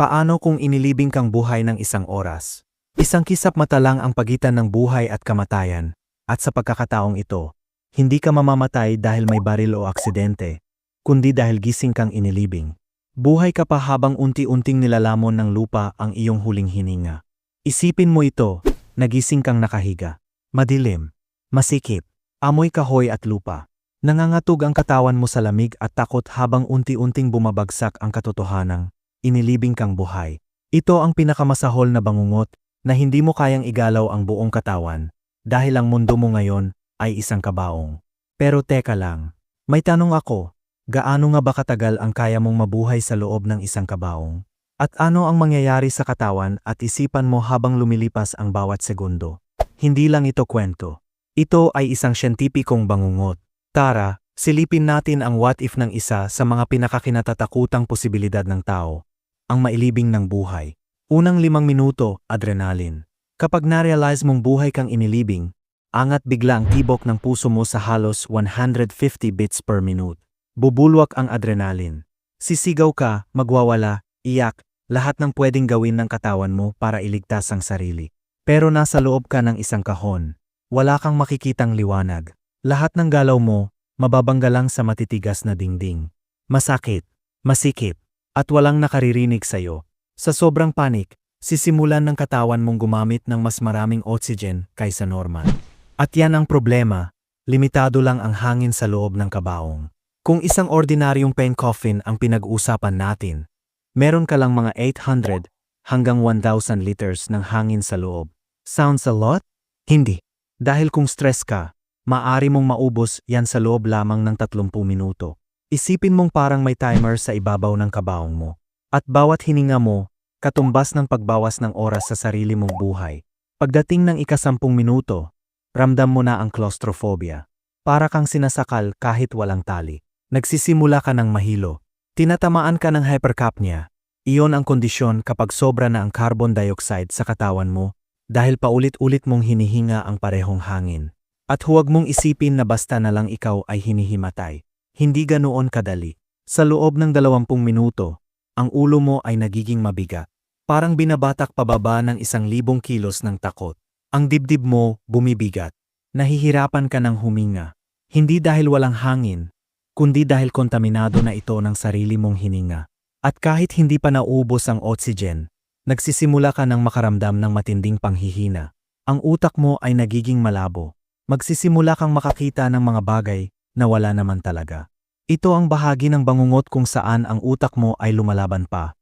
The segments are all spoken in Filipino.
Paano kung inilibing kang buhay ng isang oras? Isang kisap mata lang ang pagitan ng buhay at kamatayan, at sa pagkakataong ito, hindi ka mamamatay dahil may baril o aksidente, kundi dahil gising kang inilibing. Buhay ka pa habang unti-unting nilalamon ng lupa ang iyong huling hininga. Isipin mo ito, nagising kang nakahiga. Madilim, masikip, amoy kahoy at lupa. Nangangatog ang katawan mo sa lamig at takot habang unti-unting bumabagsak ang katotohanang, inilibing kang buhay. Ito ang pinakamasahol na bangungot na hindi mo kayang igalaw ang buong katawan dahil ang mundo mo ngayon ay isang kabaong. Pero teka lang, may tanong ako, gaano nga ba katagal ang kaya mong mabuhay sa loob ng isang kabaong? At ano ang mangyayari sa katawan at isipan mo habang lumilipas ang bawat segundo? Hindi lang ito kwento. Ito ay isang siyentipikong bangungot. Tara, silipin natin ang what if ng isa sa mga pinakakinatatakutang posibilidad ng tao, ang mailibing ng buhay. Unang limang minuto, adrenaline. Kapag na-realize mong buhay kang inilibing, angat bigla ang tibok ng puso mo sa halos 150 beats per minute. Bubulwak ang adrenaline. Sisigaw ka, magwawala, iyak, lahat ng pwedeng gawin ng katawan mo para iligtas ang sarili. Pero nasa loob ka ng isang kahon. Wala kang makikitang liwanag. Lahat ng galaw mo, mababangga lang sa matitigas na dingding. Masakit, masikip, at walang nakaririnig sa'yo. Sa sobrang panik, sisimulan ng katawan mong gumamit ng mas maraming oxygen kaysa normal. At yan ang problema, limitado lang ang hangin sa loob ng kabaong. Kung isang ordinaryong pain coffin ang pinag-uusapan natin, meron ka lang mga 800 hanggang 1,000 liters ng hangin sa loob. Sounds a lot? Hindi. Dahil kung stress ka, maari mong maubos yan sa loob lamang ng 30 minuto. Isipin mong parang may timer sa ibabaw ng kabaong mo. At bawat hininga mo, katumbas ng pagbawas ng oras sa sarili mong buhay. Pagdating ng ikasampung minuto, ramdam mo na ang claustrophobia. Para kang sinasakal kahit walang tali. Nagsisimula ka ng mahilo. Tinatamaan ka ng hypercapnia. Iyon ang kondisyon kapag sobra na ang carbon dioxide sa katawan mo dahil paulit-ulit mong hinihinga ang parehong hangin. At huwag mong isipin na basta na lang ikaw ay hinihimatay. Hindi ganoon kadali. Sa loob ng 20 minuto, ang ulo mo ay nagiging mabigat. Parang binabatak pababa ng isang libong kilos ng takot. Ang dibdib mo bumibigat. Nahihirapan ka ng huminga. Hindi dahil walang hangin, kundi dahil kontaminado na ito ng sarili mong hininga. At kahit hindi pa naubos ang oxygen, nagsisimula ka ng makaramdam ng matinding panghihina. Ang utak mo ay nagiging malabo. Magsisimula kang makakita ng mga bagay na wala naman talaga. Ito ang bahagi ng bangungot kung saan ang utak mo ay lumalaban pa,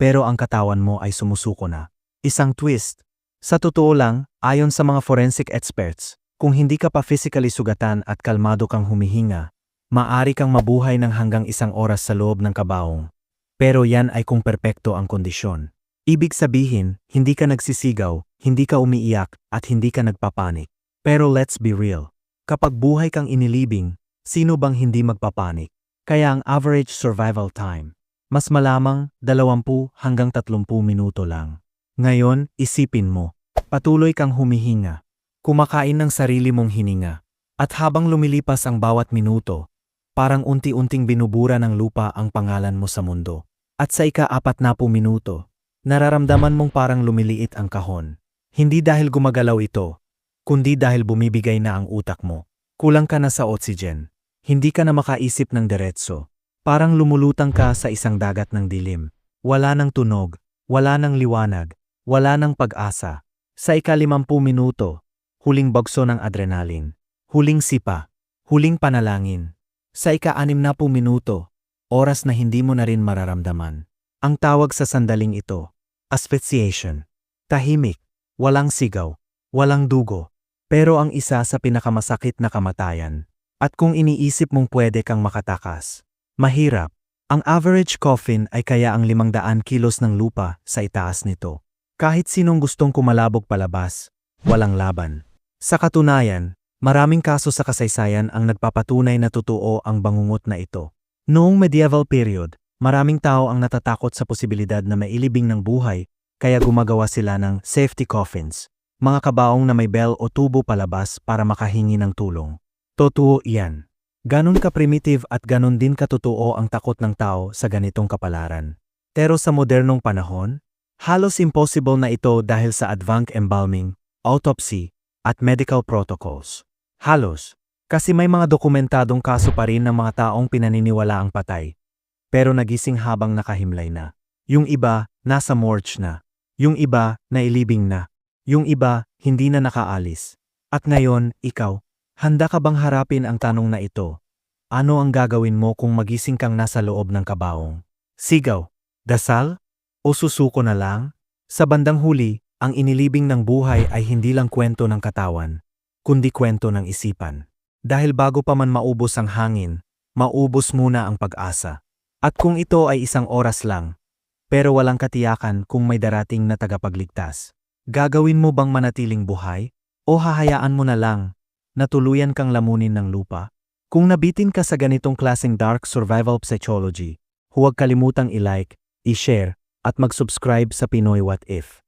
pero ang katawan mo ay sumusuko na. Isang twist. Sa totoo lang, ayon sa mga forensic experts, kung hindi ka pa physically sugatan at kalmado kang humihinga, maari kang mabuhay ng hanggang isang oras sa loob ng kabaong. Pero yan ay kung perpekto ang kondisyon. Ibig sabihin, hindi ka nagsisigaw, hindi ka umiiyak, at hindi ka nagpapanik. Pero let's be real. Kapag buhay kang inilibing, Sino bang hindi magpapanik? Kaya ang average survival time, mas malamang 20 hanggang 30 minuto lang. Ngayon, isipin mo, patuloy kang humihinga, kumakain ng sarili mong hininga, at habang lumilipas ang bawat minuto, parang unti-unting binubura ng lupa ang pangalan mo sa mundo. At sa ika-apat na minuto, nararamdaman mong parang lumiliit ang kahon. Hindi dahil gumagalaw ito, kundi dahil bumibigay na ang utak mo. Kulang ka na sa oxygen. Hindi ka na makaisip ng diretso. Parang lumulutang ka sa isang dagat ng dilim. Wala ng tunog, wala ng liwanag, wala ng pag-asa. Sa ikalimampu minuto, huling bagso ng adrenaline, huling sipa, huling panalangin. Sa ika-anim na minuto, oras na hindi mo na rin mararamdaman. Ang tawag sa sandaling ito, asphyxiation. Tahimik, walang sigaw, walang dugo, pero ang isa sa pinakamasakit na kamatayan. At kung iniisip mong pwede kang makatakas, mahirap. Ang average coffin ay kaya ang 500 kilos ng lupa sa itaas nito. Kahit sinong gustong kumalabog palabas, walang laban. Sa katunayan, maraming kaso sa kasaysayan ang nagpapatunay na totoo ang bangungot na ito. Noong medieval period, maraming tao ang natatakot sa posibilidad na mailibing ng buhay kaya gumagawa sila ng safety coffins, mga kabaong na may bell o tubo palabas para makahingi ng tulong. Totoo iyan. Ganon ka primitive at ganon din katotoo ang takot ng tao sa ganitong kapalaran. Pero sa modernong panahon, halos impossible na ito dahil sa advanced embalming, autopsy, at medical protocols. Halos, kasi may mga dokumentadong kaso pa rin ng mga taong pinaniniwala ang patay. Pero nagising habang nakahimlay na. Yung iba, nasa morgue na. Yung iba, nailibing na. Yung iba, hindi na nakaalis. At ngayon, ikaw, handa ka bang harapin ang tanong na ito? Ano ang gagawin mo kung magising kang nasa loob ng kabaong? Sigaw, dasal, o susuko na lang? Sa bandang huli, ang inilibing ng buhay ay hindi lang kwento ng katawan, kundi kwento ng isipan. Dahil bago pa man maubos ang hangin, maubos muna ang pag-asa. At kung ito ay isang oras lang, pero walang katiyakan kung may darating na tagapagligtas, gagawin mo bang manatiling buhay? O hahayaan mo na lang na tuluyan kang lamunin ng lupa? Kung nabitin ka sa ganitong klaseng dark survival psychology, huwag kalimutang i-like, i-share, at mag-subscribe sa Pinoy What If.